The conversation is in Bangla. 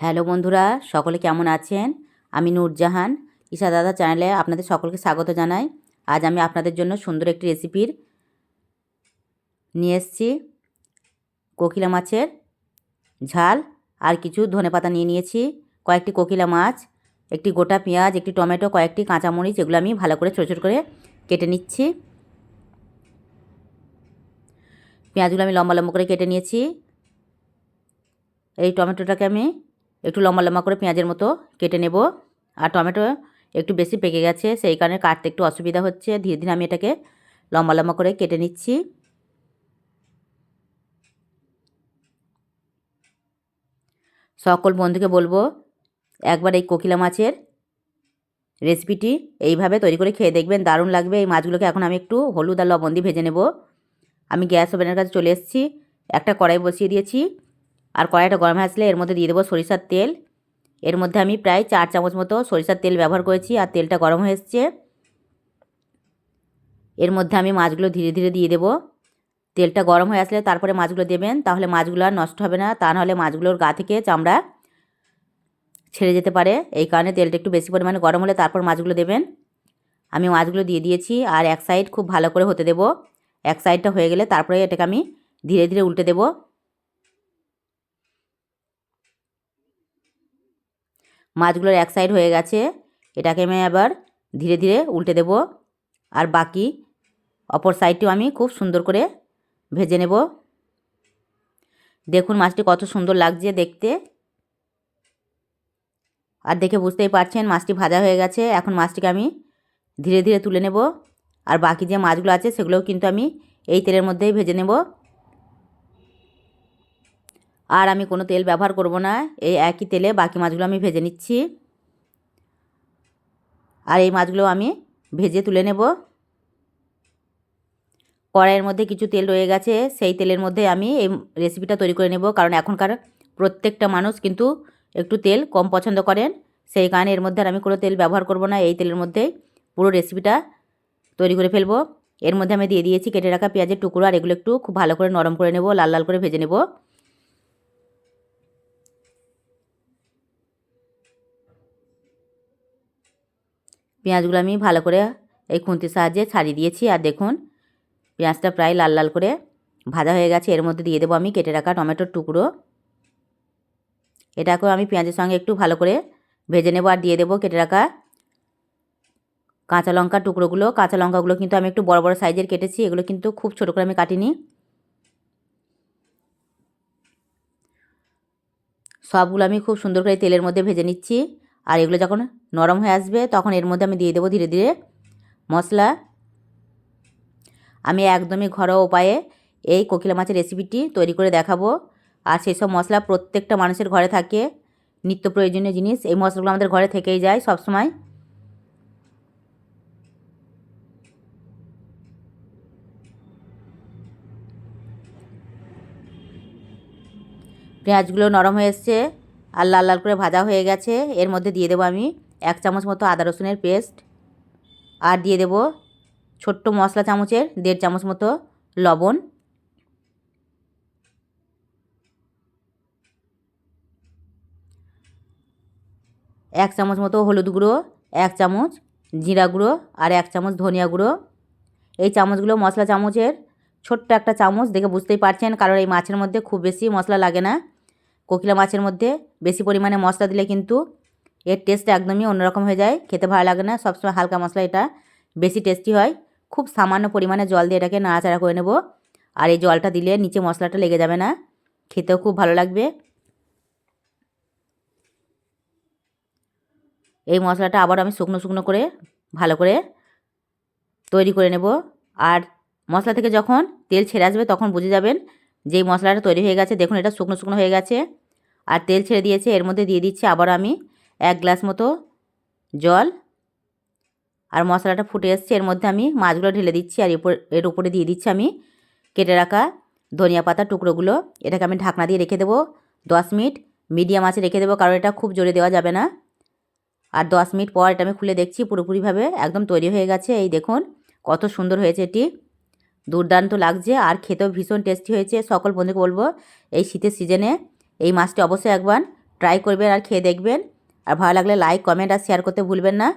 হ্যালো বন্ধুরা, সকলে কেমন আছেন? আমি নূরজাহান, ঈশা দাদা চ্যানেলে আপনাদের সকলকে স্বাগত জানাই। আজ আমি আপনাদের জন্য সুন্দর একটি রেসিপির নিয়ে এসেছি। কোকিলা মাছের ঝাল আর কিছু ধনেপাতা নিয়ে নিয়েছি, কয়েকটি কোকিলা মাছ, একটি গোটা পেঁয়াজ, একটি টমেটো, কয়েকটি কাঁচামরিচ, এগুলো আমি ভালো করে ছোটো ছোটো করে কেটে নিচ্ছি। পেঁয়াজগুলো আমি লম্বা লম্বা করে কেটে নিয়েছি। এই টমেটোটাকে আমি একটু লম্বা লম্বা করে পেঁয়াজের মতো কেটে নেব। আর টমেটো একটু বেশি পেকে গেছে, সেই কারণে কাটতে একটু অসুবিধা হচ্ছে। ধীরে ধীরে আমি এটাকে লম্বা লম্বা করে কেটে নিচ্ছি। সকল বন্ধুকে বলব, একবার এই কোকিলা মাছের রেসিপিটি এইভাবে তৈরি করে খেয়ে দেখবেন, দারুণ লাগবে। এই মাছগুলোকে এখন আমি একটু হলুদ আর লবণ দিয়ে ভেজে নেব। আমি গ্যাস ওভেনের কাছে চলে এসেছি, একটা কড়াই বসিয়ে দিয়েছি। আর কড়াইটা গরম আসলে এর মধ্যে দিয়ে দেবো সরিষার তেল। এর মধ্যে আমি প্রায় চার চামচ মতো সরিষার তেল ব্যবহার করেছি আর তেলটা গরম হয়ে এসছে। এর মধ্যে আমি মাছগুলো ধীরে ধীরে দিয়ে দেবো। তেলটা গরম হয়ে আসলে তারপরে মাছগুলো দেবেন, তাহলে মাছগুলো আর নষ্ট হবে না। তা নাহলে মাছগুলোর গা থেকে চামড়া ছেড়ে যেতে পারে। এই কারণে তেলটা একটু বেশি পরিমাণে গরম হলে তারপর মাছগুলো দেবেন। আমি মাছগুলো দিয়ে দিয়েছি আর এক সাইড খুব ভালো করে হতে দেব। এক সাইডটা হয়ে গেলে তারপরে এটাকে আমি ধীরে ধীরে উল্টে দেবো। মাছগুলোর এক সাইড হয়ে গেছে। এটাকে আমি আবার ধীরে ধীরে উল্টে দেব। আর বাকি অপর সাইডটিও আমি খুব সুন্দর করে ভেজে নেব। দেখুন মাছটি কত সুন্দর লাগছে দেখতে। আর দেখে বুঝতেই পারছেন মাছটি ভাজা হয়ে গেছে। এখন মাছটিকে আমি ধীরে ধীরে তুলে নেব। আর বাকি যে মাছগুলো আছে সেগুলোও কিন্তু আমি এই তেলের মধ্যেই ভেজে নেব। আর আমি কোনো তেল ব্যবহার করব না। এই একই তেলে বাকি মাছগুলো আমি ভেজে নিচ্ছি। আর এই মাছগুলো আমি ভেজে তুলে নেব। কড়াইয়ের মধ্যে কিছু তেল রয়ে গেছে। সেই তেলের মধ্যে আমি এই রেসিপিটা তৈরি করে নেব। কারণ এখনকার প্রত্যেকটা মানুষ কিন্তু একটু তেল কম পছন্দ করেন। সেই কারণে এর মধ্যে আর আমি কোনো তেল ব্যবহার করব না। এই তেলের মধ্যেই পুরো রেসিপিটা তৈরি করে ফেলব। এর মধ্যে আমি দিয়ে দিয়েছি কেটে রাখা পেঁয়াজের টুকরো। আর এগুলো একটু খুব ভালো করে নরম করে নেব। লাল লাল করে ভেজে নেব। পেঁয়াজগুলো আমি ভালো করে এই খুন্তির সাহায্যে ছাড়িয়ে দিয়েছি। আর দেখুন, পেঁয়াজটা প্রায় লাল লাল করে ভাজা হয়ে গেছে। এর মধ্যে দিয়ে দেবো আমি কেটে রাখা টমেটোর টুকরো। এটাকেও আমি পেঁয়াজের সঙ্গে একটু ভালো করে ভেজে নেব। আর দিয়ে দেবো কেটে রাখা কাঁচা লঙ্কার টুকরোগুলো। কাঁচা লঙ্কাগুলো কিন্তু আমি একটু বড় বড় সাইজের কেটেছি। এগুলো কিন্তু খুব ছোটো করে আমি কাটিনি। সবগুলো আমি খুব সুন্দর করে তেলের মধ্যে ভেজে নিচ্ছি। আর এগুলো যখন নরম হয়ে আসবে, তখন এর মধ্যে আমি দিয়ে দেবো ধীরে ধীরে মশলা। আমি একদমই ঘরোয়া উপায়ে এই কোকিলা মাছের রেসিপিটি তৈরি করে দেখাবো। আর সেসব মশলা প্রত্যেকটা মানুষের ঘরে থাকে, নিত্য প্রয়োজনীয় জিনিস। এই মশলাগুলো আমাদের ঘরে থেকেই যায় সবসময়। পেঁয়াজগুলো নরম হয়ে এসছে। আর লাল লাল করে ভাজা হয়ে গেছে। এর মধ্যে দিয়ে দেবো আমি এক চামচ মতো আদা রসুনের পেস্ট আর দিয়ে দেব ছোট্ট মশলা চামচের দেড় চামচ মতো লবণ। এক চামচ মতো হলুদ গুঁড়ো, এক চামচ জিরা গুঁড়ো আর এক চামচ ধনিয়া গুঁড়ো। এই চামচগুলো মশলা চামচের ছোট্ট একটা চামচ দেখে বুঝতেই পারছেন কারণ এই মাছের মধ্যে খুব বেশি মশলা লাগে না। কোকিলা মাছের মধ্যে বেশি পরিমাণে মশলা দিলে কিন্তু এর টেস্ট একদমই অন্যরকম হয়ে যায়, খেতে ভালো লাগে না, সবসময় হালকা মশলা এটা বেশি টেস্টি হয়। খুব সামান্য পরিমাণে জল দিয়ে এটাকে নাড়াচাড়া করে নেব। আর এই জলটা দিলে নিচে মশলাটা লেগে যাবে না, খেতেও খুব ভালো লাগবে। এই মশলাটা আবার আমি শুকনো শুকনো করে ভালো করে তৈরি করে নেব। আর মশলা থেকে যখন তেল ছেড়ে আসবে তখন বুঝে যাবেন যেই মশলাটা তৈরি হয়ে গেছে। দেখুন এটা শুকনো শুকনো হয়ে গেছে। আর তেল ছেড়ে দিয়েছে, এর মধ্যে দিয়ে দিচ্ছি আবার আমি এক গ্লাস মতো জল। আর মশলাটা ফুটে এসছে, এর মধ্যে আমি মাছগুলো ঢেলে দিচ্ছি আর এর উপরে দিয়ে দিচ্ছি আমি কেটে রাখা ধনিয়া পাতা টুকরোগুলো। এটাকে আমি ঢাকনা দিয়ে রেখে দেবো দশ মিনিট, মিডিয়াম আছে রেখে দেবো কারণ এটা খুব জোরে দেওয়া যাবে না। আর দশ মিনিট পর এটা আমি খুলে দেখছি পুরোপুরিভাবে একদম তৈরি হয়ে গেছে, এই দেখুন কত সুন্দর হয়েছে এটি। দুর্দান্ত লাগছে আর খেতেও ভীষণ টেস্টি হয়েছে। সকল বন্ধুকে বলব এই শীতের সিজনে এই মাছটি অবশ্যই একবার ট্রাই করবেন আর খেয়ে দেখবেন। আর ভালো লাগলে লাইক কমেন্ট আর শেয়ার করতে ভুলবেন না।